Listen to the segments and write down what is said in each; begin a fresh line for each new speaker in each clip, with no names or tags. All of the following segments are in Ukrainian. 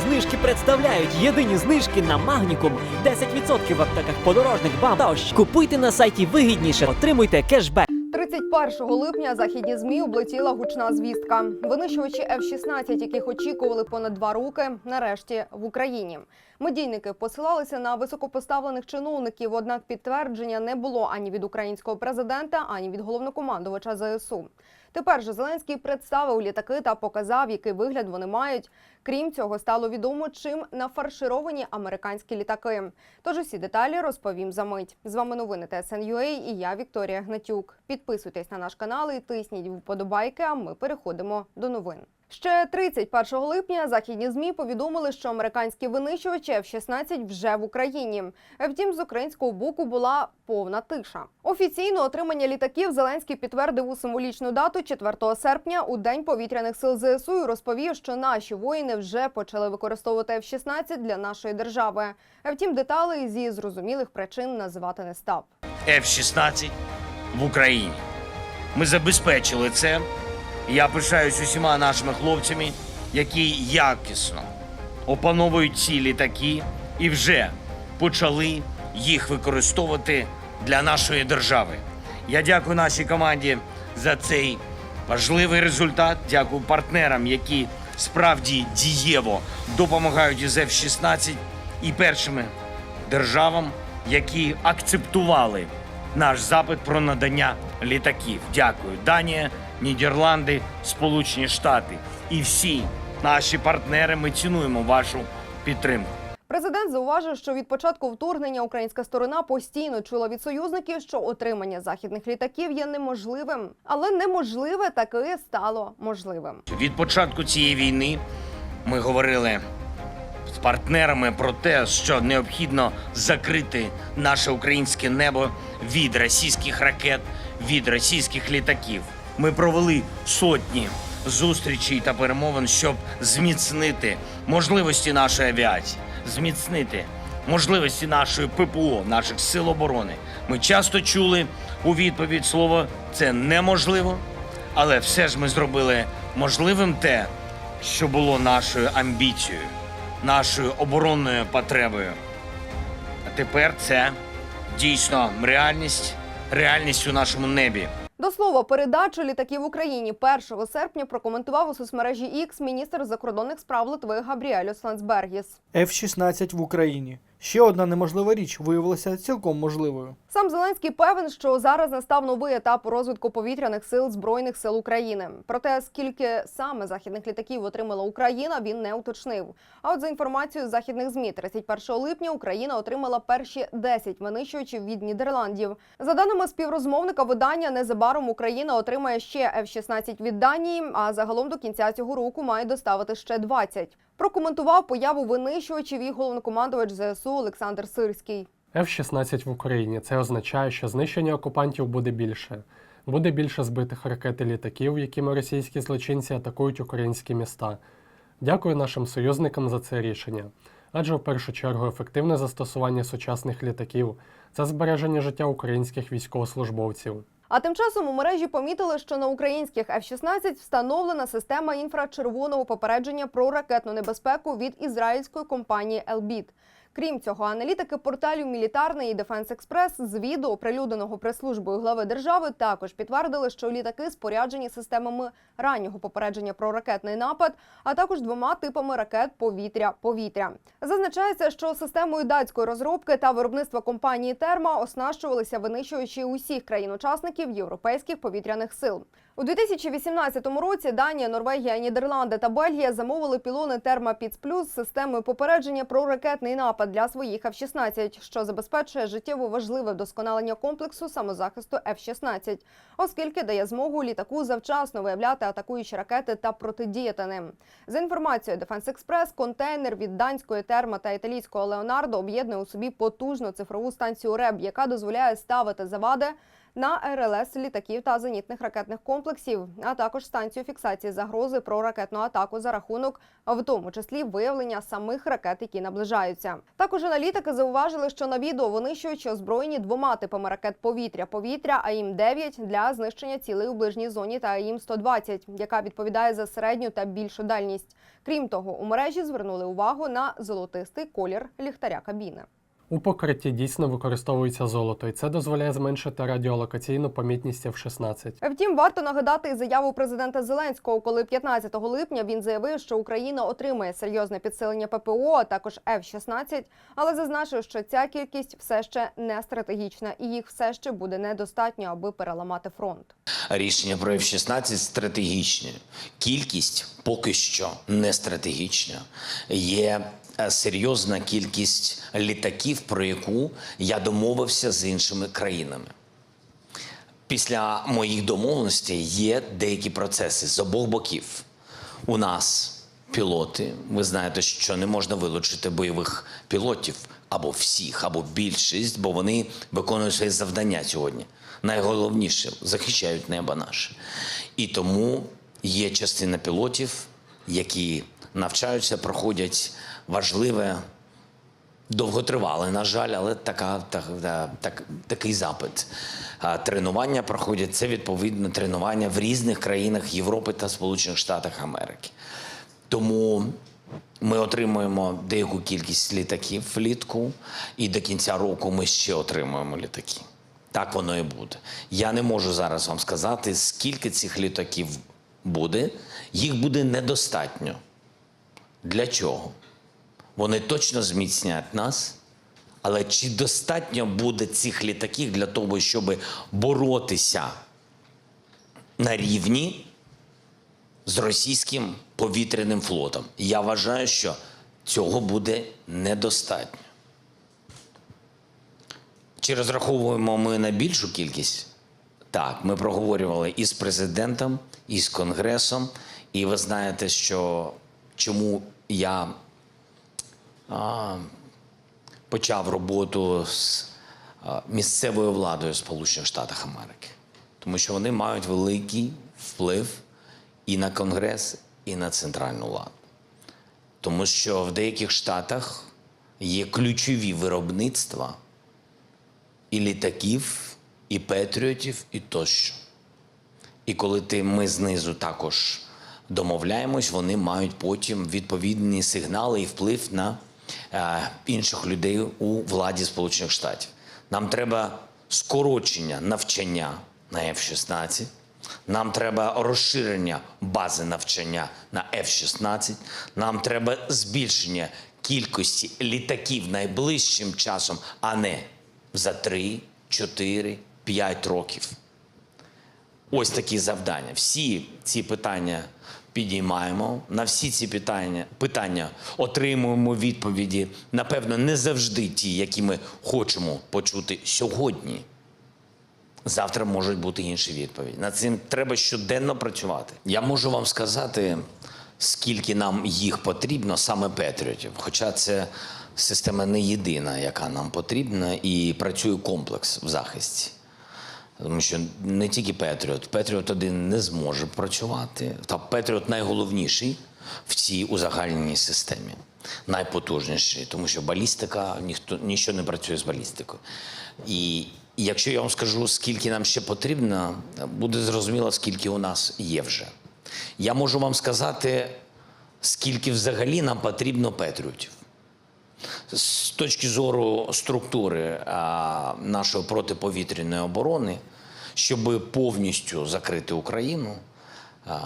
Знижки представляють єдині знижки на Магнікум. 10% в аптеках подорожник бам та ощ. Купуйте на сайті вигідніше, отримуйте кешбек.
31 липня західні змі облетіла гучна звістка. Винищувачі F-16, яких очікували понад два роки, нарешті в Україні. Медійники посилалися на високопоставлених чиновників, однак підтвердження не було ані від українського президента, ані від головнокомандувача ЗСУ. Тепер же Зеленський представив літаки та показав, який вигляд вони мають. Крім цього, стало відомо, чим нафаршировані американські літаки. Тож усі деталі розповім за мить. З вами новини ТСНЮА і я Вікторія Гнатюк. Підписуйтесь на наш канал і тисніть вподобайки. А ми переходимо до новин. Ще 31 липня західні змі повідомили, що американські винищувачі F-16 вже в Україні. Втім, з українського боку була повна тиша. Офіційно отримання літаків Зеленський підтвердив у символічну дату 4 серпня у день повітряних сил ЗСУ і розповів, що наші воїни вже почали використовувати F-16 для нашої держави. Втім, деталей зі зрозумілих причин називати не став.
F-16 в Україні. Ми забезпечили це. Я пишаюсь усіма нашими хлопцями, які якісно опановують ці літаки і вже почали їх використовувати для нашої держави. Я дякую нашій команді за цей важливий результат. Дякую партнерам, які справді дієво допомагають із F-16 і першими державам, які акцептували наш запит про надання літаків. Дякую, Данія, Нідерланди, Сполучені Штати і всі наші партнери. Ми цінуємо вашу підтримку.
Президент зауважив, що від початку вторгнення українська сторона постійно чула від союзників, що отримання західних літаків є неможливим, але неможливе таки стало можливим.
Від початку цієї війни ми говорили з партнерами про те, що необхідно закрити наше українське небо від російських ракет, від російських літаків. Ми провели сотні зустрічей та перемовин, щоб зміцнити можливості нашої авіації, зміцнити можливості нашої ППО, наших сил оборони. Ми часто чули у відповідь слово це неможливо. Але все ж ми зробили можливим те, що було нашою амбіцією, нашою оборонною потребою. А тепер це дійсно реальність, реальність у нашому небі.
До слова, передачу літаків Україні 1 серпня прокоментував у соцмережі X міністр закордонних справ Литви Габріелюс Лансбергіс.
F-16 в Україні. Ще одна неможлива річ виявилася цілком можливою.
Сам Зеленський певен, що зараз настав новий етап розвитку повітряних сил збройних сил України. Проте скільки саме західних літаків отримала Україна, він не уточнив. А от за інформацією західних змі, 31 липня Україна отримала перші 10 винищувачів від Нідерландів. За даними співрозмовника видання, незабаром Україна отримає ще F-16 від Данії. А загалом до кінця цього року має доставити ще 20. Прокоментував появу винищувачів і головнокомандувач ЗСУ Олександр Сирський.
F-16 в Україні це означає, що знищення окупантів буде більше. Буде більше збитих ракет і літаків, якими російські злочинці атакують українські міста. Дякую нашим союзникам за це рішення. Адже в першу чергу ефективне застосування сучасних літаків це збереження життя українських військовослужбовців.
А тим часом у мережі помітили, що на українських F-16 встановлена система інфрачервоного попередження про ракетну небезпеку від ізраїльської компанії Elbit. Крім цього, аналітики порталів Мілітарний і Дефенс Експрес з відео, оприлюдненого прес-службою глави держави, також підтвердили, що літаки споряджені системами раннього попередження про ракетний напад, а також двома типами ракет повітря-повітря. Зазначається, що системою датської розробки та виробництва компанії Терма оснащувалися винищуючи усіх країн-учасників європейських повітряних сил. У 2018 році Данія, Норвегія, Нідерланди та Бельгія замовили пілони Терма Піц Плюс системою попередження про ракетний напад для своїх F-16, що забезпечує життєво важливе вдосконалення комплексу самозахисту F-16, оскільки дає змогу літаку завчасно виявляти атакуючі ракети та протидіяти ним. За інформацією Defense Express, контейнер від данської терма та італійського Леонардо об'єднує у собі потужну цифрову станцію РЕБ, яка дозволяє ставити завади на РЛС літаків та зенітних ракетних комплексів, а також станцію фіксації загрози про ракетну атаку за рахунок, в тому числі виявлення самих ракет, які наближаються. Також аналітики зауважили, що на відео винищуючи озброєні двома типами ракет повітря-повітря АІМ-9 для знищення цілей у ближній зоні та АІМ-120, яка відповідає за середню та більшу дальність. Крім того, у мережі звернули увагу на золотистий колір ліхтаря кабіни.
У покритті дійсно використовується золото, і це дозволяє зменшити радіолокаційну помітність F-16.
Втім, варто нагадати заяву президента Зеленського, коли 15 липня він заявив, що Україна отримає серйозне підсилення ППО, а також F-16, але зазначив, що ця кількість все ще не стратегічна і їх все ще буде недостатньо, аби переламати фронт.
Рішення про F-16 стратегічне. Кількість поки що не стратегічна. Є серйозна кількість літаків, про яку я домовився з іншими країнами. Після моїх домовленостей є деякі процеси з обох боків. У нас пілоти. Ви знаєте, що не можна вилучити бойових пілотів або всіх, або більшість, бо вони виконують свої завдання сьогодні. Найголовніше захищають небо наше. І тому є частина пілотів, які навчаються, проходять важливе довготривале, на жаль, але така, так, так, такий запит. Тренування проходять це відповідно тренування в різних країнах Європи та Сполучених Штатах Америки. Тому ми отримуємо деяку кількість літаків влітку, і до кінця року ми ще отримуємо літаки. Так воно і буде. Я не можу зараз вам сказати, скільки цих літаків буде. Їх буде недостатньо. Для чого? Вони точно зміцнять нас. Але чи достатньо буде цих літаків для того, щоб боротися на рівні з російським повітряним флотом? Я вважаю, що цього буде недостатньо. Чи розраховуємо ми на більшу кількість? Так, ми проговорювали і з президентом, і з конгресом. І ви знаєте, що чому я а, почав роботу з а, місцевою владою Сполучених Штатів Америки, тому що вони мають великий вплив і на Конгрес, і на центральну владу. Тому що в деяких штатах є ключові виробництва і літаків, і патріотів, і тощо. І коли ти, ми знизу також домовляємось, вони мають потім відповідні сигнали і вплив на е, інших людей у владі Сполучених Штатів. Нам треба скорочення навчання на F-16. Нам треба розширення бази навчання на F-16. Нам треба збільшення кількості літаків найближчим часом, а не за 3, 4, 5 років. Ось такі завдання. Всі ці питання підіймаємо. На всі ці питання, питання отримуємо відповіді. Напевно, не завжди ті, які ми хочемо почути сьогодні. Завтра можуть бути інші відповіді. Над цим треба щоденно працювати. Я можу вам сказати, скільки нам їх потрібно, саме Петріотів. Хоча це система не єдина, яка нам потрібна, і працює комплекс в захисті. Тому що не тільки Петріот, Петріот один не зможе працювати. Та Петріот найголовніший в цій узагальненій системі, найпотужніший, тому що балістика ніхто нічого не працює з балістикою. І якщо я вам скажу, скільки нам ще потрібно, буде зрозуміло, скільки у нас є вже. Я можу вам сказати, скільки взагалі нам потрібно Петріотів. З точки зору структури а, нашої протиповітряної оборони, щоб повністю закрити Україну, а,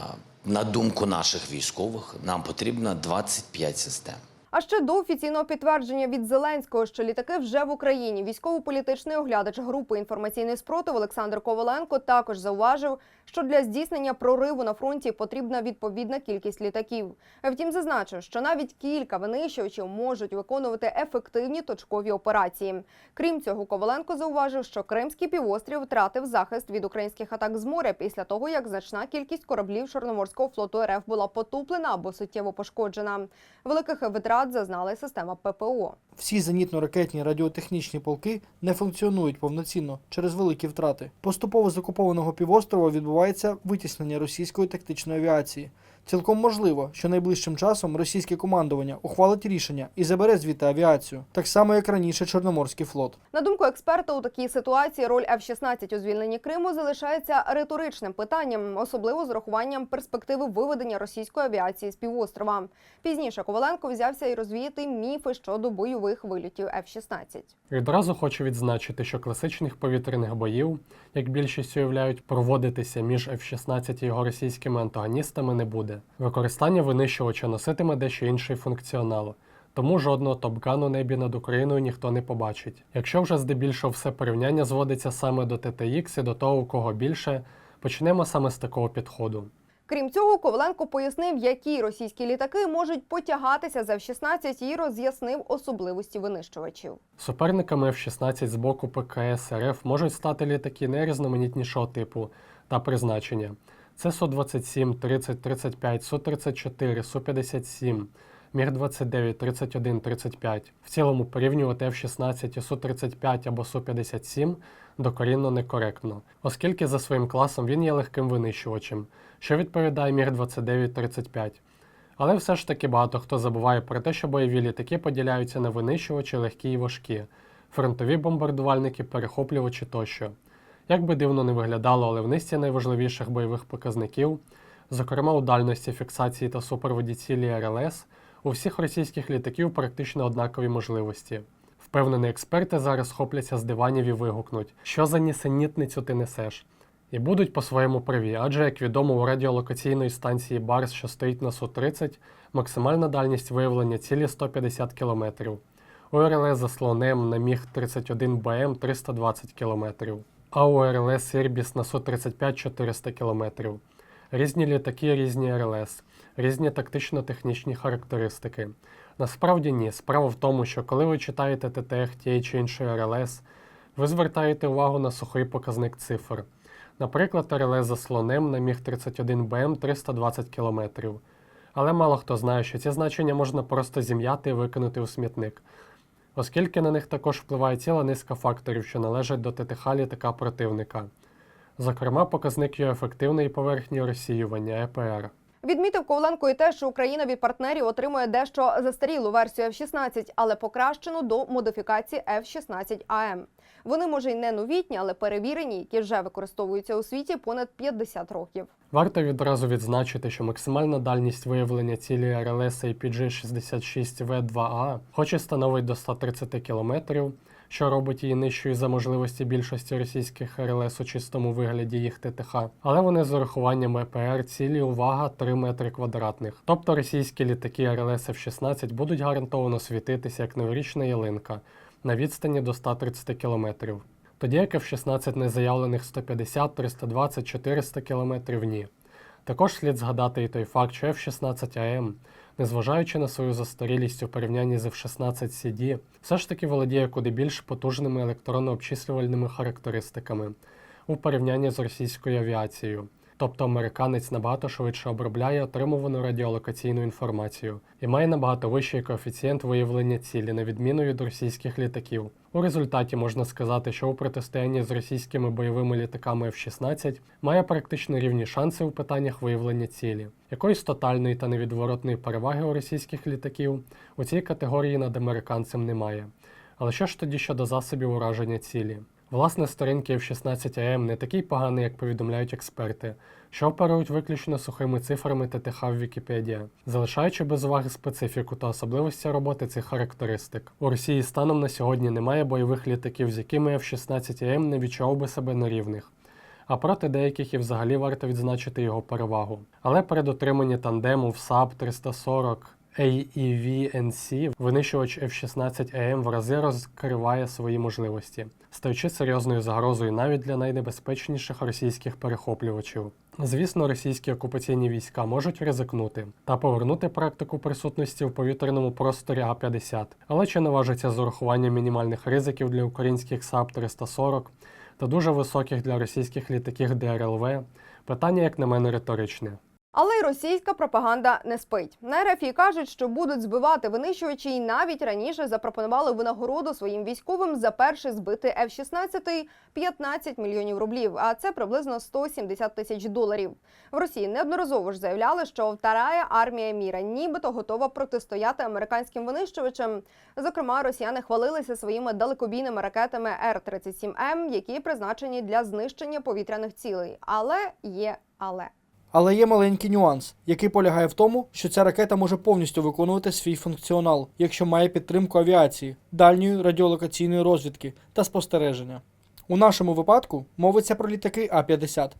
на думку наших військових, нам потрібно 25 систем.
А ще до офіційного підтвердження від Зеленського, що літаки вже в Україні. Військово-політичний оглядач групи інформаційний спротив Олександр Коваленко також зауважив, що для здійснення прориву на фронті потрібна відповідна кількість літаків. Втім, зазначив, що навіть кілька винищувачів можуть виконувати ефективні точкові операції. Крім цього, Коваленко зауважив, що Кримський півострів втратив захист від українських атак з моря після того, як значна кількість кораблів Чорноморського флоту РФ була потуплена або суттєво пошкоджена. Великих витрат зазнала система ППО.
Всі зенітно-ракетні радіотехнічні полки не функціонують повноцінно через великі втрати. Поступово з окупованого півострова відбувається витіснення російської тактичної авіації. Цілком можливо, що найближчим часом російське командування ухвалить рішення і забере звідти авіацію, так само як раніше Чорноморський флот.
На думку експерта, у такій ситуації роль F-16 у звільненні Криму залишається риторичним питанням, особливо з урахуванням перспективи виведення російської авіації з півострова. Пізніше Коваленко взявся і розвіяти міфи щодо бойових вильотів F-16.
Відразу хочу відзначити, що класичних повітряних боїв, як більшість уявляють, проводитися між F-16 і його російськими антагоністами не буде. Використання винищувача носитиме дещо інший функціонал. Тому жодного топгану небі над Україною ніхто не побачить. Якщо вже здебільшого все порівняння зводиться саме до TTX і до того, у кого більше, почнемо саме з такого підходу.
Крім цього, Коваленко пояснив, які російські літаки можуть потягатися за F-16 і роз'яснив особливості винищувачів.
Суперниками F-16 з боку ПКС РФ можуть стати літаки найрізноманітнішого типу та призначення. Це Су-27, 30, 35, Су-34, Су-57, Міг-29, 31, 35. В цілому порівнювати F-16 і Су-35 або Су-57 докорінно некоректно, оскільки за своїм класом він є легким винищувачем, що відповідає Міг-29, 35. Але все ж таки багато хто забуває про те, що бойові літаки поділяються на винищувачі, легкі і важкі, фронтові бомбардувальники, перехоплювачі тощо. Як би дивно не виглядало, але в низці найважливіших бойових показників, зокрема у дальності фіксації та супроводі цілі РЛС, у всіх російських літаків практично однакові можливості. Впевнені експерти зараз хопляться з диванів і вигукнуть, що за нісенітницю ти несеш. І будуть по-своєму праві, адже, як відомо, у радіолокаційної станції Барс, що стоїть на Су-30, максимальна дальність виявлення цілі 150 км. У РЛС за слонем на міг 31 БМ 320 км, а у РЛС Ірбіс на Су-35 400 км. Різні літаки, різні РЛС, різні тактично-технічні характеристики. Насправді ні. Справа в тому, що коли ви читаєте ТТХ тієї чи іншої РЛС, ви звертаєте увагу на сухий показник цифр. Наприклад, РЛС за слонем на міг 31 БМ 320 км. Але мало хто знає, що ці значення можна просто зім'яти і викинути у смітник, оскільки на них також впливає ціла низка факторів, що належать до ТТХ літака противника. Зокрема, показник його ефективної поверхні розсіювання ЕПР.
Відмітив Коваленко і те, що Україна від партнерів отримує дещо застарілу версію F-16, але покращену до модифікації F-16 AM. Вони може й не новітні, але перевірені, які вже використовуються у світі понад 50 років.
Варто відразу відзначити, що максимальна дальність виявлення цілі РЛС APG-66V2A, хоч і становить до 130 км, що робить її нижчою за можливості більшості російських РЛС у чистому вигляді їх ТТХ, але вони з урахуванням ЕПР цілі увага 3 метри квадратних. Тобто російські літаки РЛС F-16 будуть гарантовано світитися як новорічна ялинка на відстані до 130 км. Тоді як F-16 незаявлених 150, 320, 400 км ні. Також слід згадати і той факт, що F-16AM, незважаючи на свою застарілість у порівнянні з F-16CD, все ж таки володіє куди більш потужними електронно-обчислювальними характеристиками у порівнянні з російською авіацією. Тобто американець набагато швидше обробляє отримувану радіолокаційну інформацію і має набагато вищий коефіцієнт виявлення цілі, на відміну від російських літаків. У результаті можна сказати, що у протистоянні з російськими бойовими літаками F-16 має практично рівні шанси у питаннях виявлення цілі. Якоїсь тотальної та невідворотної переваги у російських літаків у цій категорії над американцем немає. Але що ж тоді щодо засобів ураження цілі? Власне, сторінки F-16AM не такий поганий, як повідомляють експерти, що оперують виключно сухими цифрами ТТХ в Вікіпедія, залишаючи без уваги специфіку та особливості роботи цих характеристик. У Росії станом на сьогодні немає бойових літаків, з якими F-16AM не відчував би себе на рівних. А проти деяких і взагалі варто відзначити його перевагу. Але при дотриманні тандему в САП 340 AEVNC винищувач F-16AM в рази розкриває свої можливості, стаючи серйозною загрозою навіть для найнебезпечніших російських перехоплювачів. Звісно, російські окупаційні війська можуть ризикнути та повернути практику присутності в повітряному просторі А-50, але чи наважиться з урахуванням мінімальних ризиків для українських САП 340 та дуже високих для російських літаків ДРЛВ? Питання, як на мене, риторичне.
Але й російська пропаганда не спить. На РФ кажуть, що будуть збивати винищувачі, і навіть раніше запропонували винагороду своїм військовим за перший збитий F-16 15 мільйонів рублів, а це приблизно 170 тисяч доларів. В Росії неодноразово ж заявляли, що вторая армія міра нібито готова протистояти американським винищувачам. Зокрема, росіяни хвалилися своїми далекобійними ракетами Р-37М, які призначені для знищення повітряних цілей. Але є але.
Але є маленький нюанс, який полягає в тому, що ця ракета може повністю виконувати свій функціонал, якщо має підтримку авіації, дальньої радіолокаційної розвідки та спостереження. У нашому випадку мовиться про літаки А-50,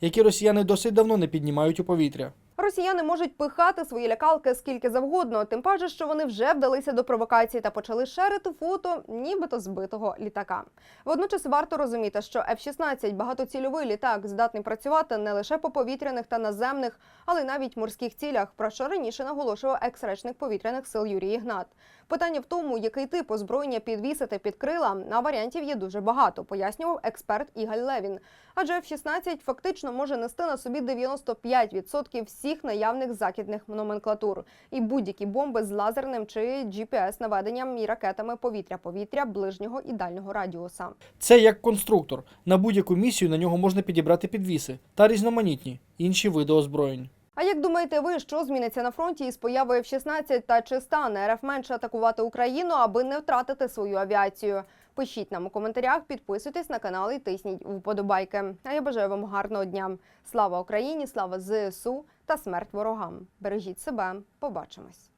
які росіяни досить давно не піднімають у повітря.
Росіяни можуть пихати свої лякалки скільки завгодно, тим паче, що вони вже вдалися до провокації та почали шерити фото, нібито збитого літака. Водночас варто розуміти, що F-16 – багатоцільовий літак, здатний працювати не лише по повітряних та наземних, але й навіть морських цілях, про що раніше наголошував екс-речник повітряних сил Юрій Ігнат. Питання в тому, який тип озброєння підвісити під крила, а варіантів є дуже багато, пояснював експерт Ігаль Левін. Адже F-16 фактично може нести на собі 95% всіх наявних західних номенклатур і будь-які бомби з лазерним чи GPS-наведенням і ракетами повітря-повітря ближнього і дальнього радіуса.
Це як конструктор. На будь-яку місію на нього можна підібрати підвіси та різноманітні інші види озброєнь.
А як думаєте ви, що зміниться на фронті із появою F-16 та чи стане РФ менше атакувати Україну, аби не втратити свою авіацію? Пишіть нам у коментарях, підписуйтесь на канал і тисніть вподобайки. А я бажаю вам гарного дня. Слава Україні, слава ЗСУ та смерть ворогам. Бережіть себе. Побачимось.